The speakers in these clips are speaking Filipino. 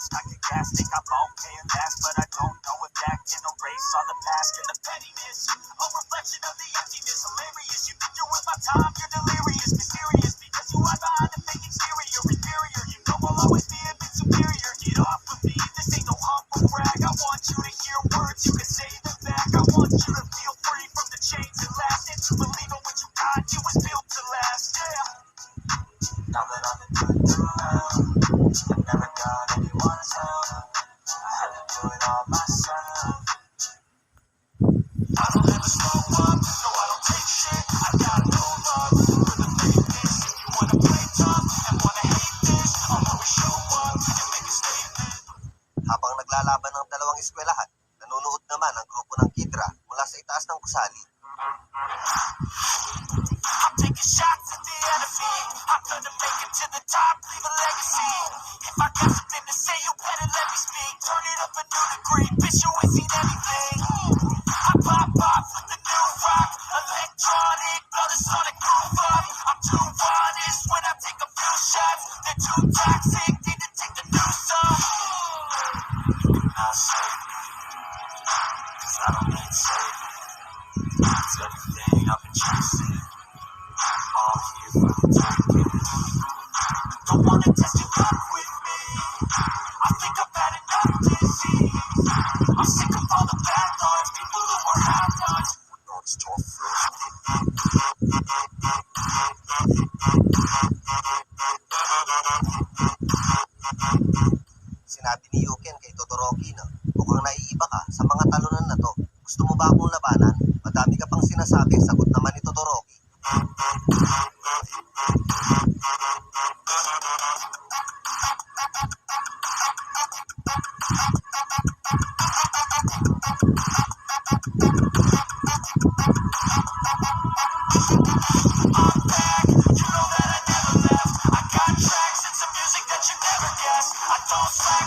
most. I can gas, think I'm all paying that, but I don't know if that can erase all the past and the pettiness. A reflection of the emptiness, hilarious. You think you're worth my time, you're delirious. Habang naglalaban ng dalawang eskwelahan, nanonood naman ang grupo ng Kidra mula sa itaas ng gusali Sinabi ni Yuken kay Todoroki na mukhang naiiba ka sa mga talunan na to. Gusto mo ba akong labanan? Madami ka pang sinasabi, sagot naman ni Todoroki.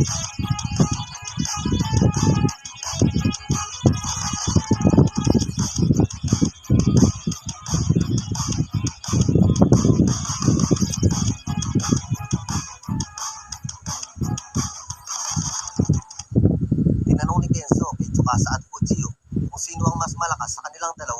Tinanong ni Kenzo kay Tsukasa at Fujio kung sino ang mas malakas sa kanilang dalawa.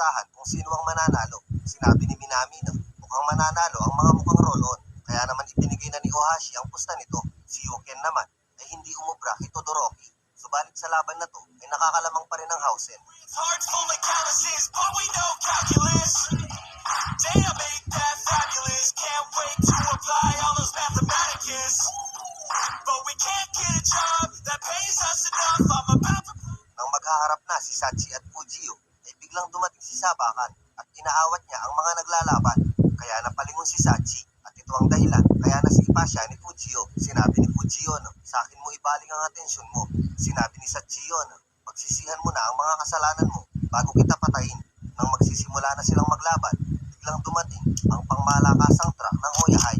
nagpustahan kung sino ang mananalo. Sinabi ni Minami na mukhang mananalo ang mga mukhang roll-on. Kaya naman ibinigay na ni Ohashi ang pusta nito. Si Yuken naman ay hindi umubra kay Todoroki. Subalit sa laban na to ay nakakalamang pa rin ang Hausen. It's hearts full of calluses, but we know calculus. Damn, ain't that fabulous? Can't wait to apply all those mathematicus. But we can't get a job that pays us enough. I'm about to. Nang maghaharap na si Sachi at dumating si Sabakan at inaawat niya ang mga naglalaban. Kaya napalingon si Sachi at ito ang dahilan kaya nasipa siya ni Fujio. Sinabi ni Fujio, no, sa akin mo ibaling ang atensyon mo. Sinabi ni Sachi no, pagsisihan mo na ang mga kasalanan mo bago kita patayin. Nang magsisimula na silang maglaban, biglang dumating ang pangmalakasang truck ng Oyahay.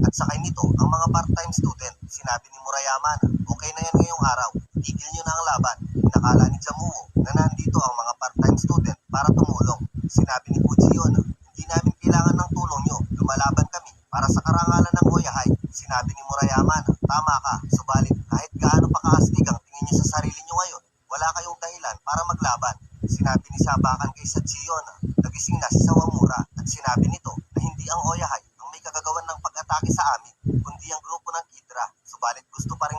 At sakay nito ang mga part-time student. Sinabi ni Murayama na okay na yan ngayong araw. Tigil nyo na ang laban. Inakala ni Jamuo na nandito ang mga part-time student para tumulong. Sinabi ni Fujio na hindi namin kailangan ng tulong nyo. Lumalaban kami para sa karangalan ng Oyahay. Sinabi ni Murayama na tama ka. Subalit kahit gaano pa kaastig ang tingin nyo sa sarili nyo ngayon, wala kayong dahilan para maglaban. Sinabi ni Sabakan kay Sachio na nagising na si Sawamura at sinabi nito na hindi ang Oyahay ang may kagagawan ng pag-atake sa amin, kundi ang grupo ng Kidra. Subalit gusto pa rin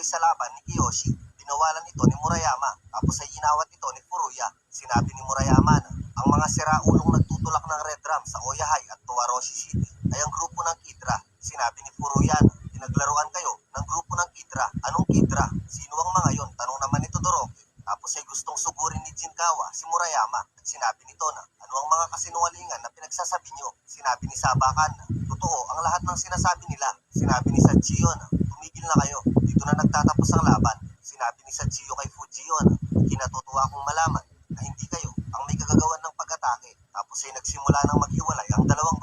magpatuloy sa laban ni Kiyoshi. Pinawalan ito ni Murayama tapos ay inawat ito ni Furuya. Sinabi ni Murayama na ang mga siraulong nagtutulak ng Red Ram sa Oyahay at Tuwaroshi City ay ang grupo ng Kidra. Sinabi ni Furuya na pinaglaruan kayo ng grupo ng Kidra. Anong Kidra? Sino ang mga yon? Tanong naman ni Todoroki. Tapos ay gustong sugurin ni Jinkawa si Murayama at sinabi nito na ano ang mga kasinungalingan na pinagsasabi niyo. Sinabi ni Sabakan na totoo ang sinasabi nila. Sinabi ni Sachio na tumigil na kayo. Dito na nagtatapos ang laban. Sinabi ni Sachio kay Fujio na kinatutuwa kong malaman na hindi kayo ang may kagagawan ng pag-atake. Tapos ay nagsimula ng maghiwalay ang dalawang